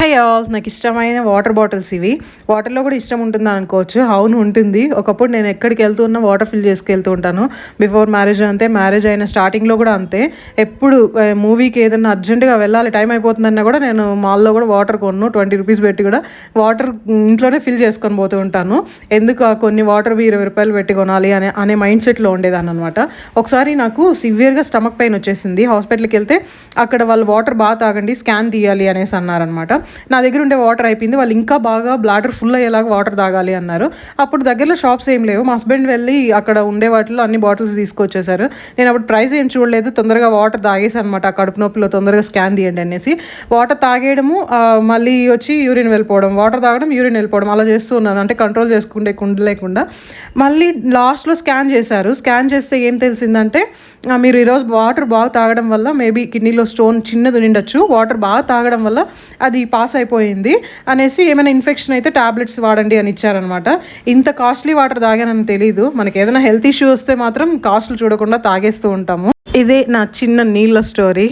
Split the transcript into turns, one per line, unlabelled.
High all నాకు ఇష్టమైన water bottles ఇవి. వాటర్లో కూడా ఇష్టం ఉంటుందని అనుకోవచ్చు. అవును ఉంటుంది. ఒకప్పుడు నేను ఎక్కడికి వెళ్తూ ఉన్నా వాటర్ ఫిల్ చేసుకెళ్తూ ఉంటాను. బిఫోర్ మ్యారేజ్ అంతే మ్యారేజ్ అయిన స్టార్టింగ్లో కూడా అంతే. ఎప్పుడు మూవీకి ఏదైనా అర్జెంటుగా వెళ్ళాలి టైం అయిపోతుందన్నా కూడా నేను మాల్లో కూడా వాటర్ కొన్ను ట్వంటీ రూపీస్ పెట్టి కూడా వాటర్ ఇంట్లోనే ఫిల్ చేసుకొని పోతూ ఉంటాను. ఎందుకు ఆ కొన్ని వాటర్ ఇరవై రూపాయలు పెట్టి కొనాలి అనే అనే మైండ్ సెట్లో ఉండేదాన్ని అనమాట ఒకసారి నాకు సివియర్గా స్టమక్ పెయిన్ వచ్చేసింది. హాస్పిటల్కి వెళ్తే అక్కడ వాళ్ళు వాటర్ బాగా తాగండి స్కాన్ తీయాలి అనేసి అన్నారనమాట నా దగ్గర ఉండే వాటర్ అయిపోయింది. వాళ్ళు ఇంకా బాగా బ్లాడర్ ఫుల్ అయ్యేలాగా వాటర్ తాగాలి అన్నారు. అప్పుడు దగ్గరలో షాప్స్ ఏం లేవు. మా హస్బెండ్ వెళ్ళి అక్కడ ఉండే వాటిలో అన్ని బాటిల్స్ తీసుకొచ్చేసారు నేను అప్పుడు ప్రైస్ ఏం చూడలేదు. తొందరగా వాటర్ తాగేసి అనమాట ఆ కడుపు నొప్పిలో తొందరగా స్కాన్ తీయండి అనేసి. వాటర్ తాగేయడము మళ్ళీ వచ్చి యూరిన్ వెళ్ళిపోవడం వాటర్ తాగడం యూరిన్ వెళ్ళిపోవడం అలా చేస్తూ ఉన్నాను. అంటే కంట్రోల్ చేసుకుంటే కుండ లేకుండా. మళ్ళీ లాస్ట్లో స్కాన్ చేశారు. స్కాన్ చేస్తే ఏం తెలిసిందంటే మీరు ఈరోజు వాటర్ బాగా తాగడం వల్ల మేబీ కిడ్నీలో స్టోన్ చిన్నది ఉండొచ్చు వాటర్ బాగా తాగడం వల్ల అది పాస్ అయిపోయింది అనేసి ఏమైనా ఇన్ఫెక్షన్ అయితే టాబ్లెట్స్ వాడండి అని ఇచ్చారనమాట. ఇంత కాస్ట్లీ వాటర్ తాగానని తెలియదు మనకి ఏదైనా హెల్త్ ఇష్యూ వస్తే మాత్రం కాస్ట్లు చూడకుండా తాగేస్తూ ఉంటాము. ఇదే నా చిన్న నీళ్ళ స్టోరీ.